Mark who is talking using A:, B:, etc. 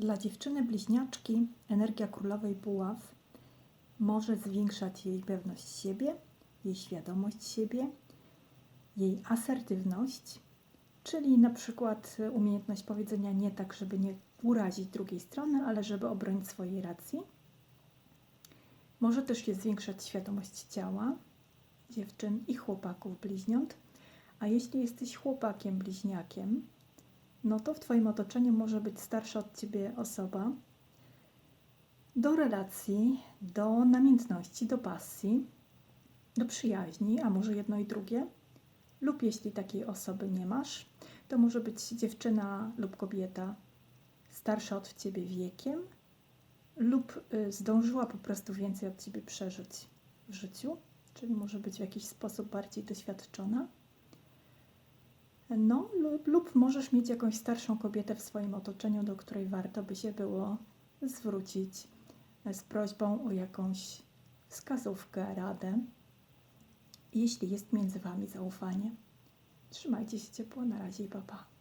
A: Dla dziewczyny bliźniaczki energia królowej buław może zwiększać jej pewność siebie, jej świadomość siebie, jej asertywność, czyli na przykład umiejętność powiedzenia nie tak, żeby nie urazić drugiej strony, ale żeby obronić swojej racji. Może też je zwiększać świadomość ciała dziewczyn i chłopaków bliźniąt. A jeśli jesteś chłopakiem bliźniakiem, no to w Twoim otoczeniu może być starsza od Ciebie osoba do relacji, do namiętności, do pasji, do przyjaźni, a może jedno i drugie. Lub jeśli takiej osoby nie masz, to może być dziewczyna lub kobieta starsza od Ciebie wiekiem lub y, zdążyła po prostu więcej od Ciebie przeżyć w życiu, czyli może być w jakiś sposób bardziej doświadczona. No, lub, lub możesz mieć jakąś starszą kobietę w swoim otoczeniu, do której warto by się było zwrócić e, z prośbą o jakąś wskazówkę, radę, jeśli jest między Wami zaufanie. Trzymajcie się ciepło, na razie i papa. Pa.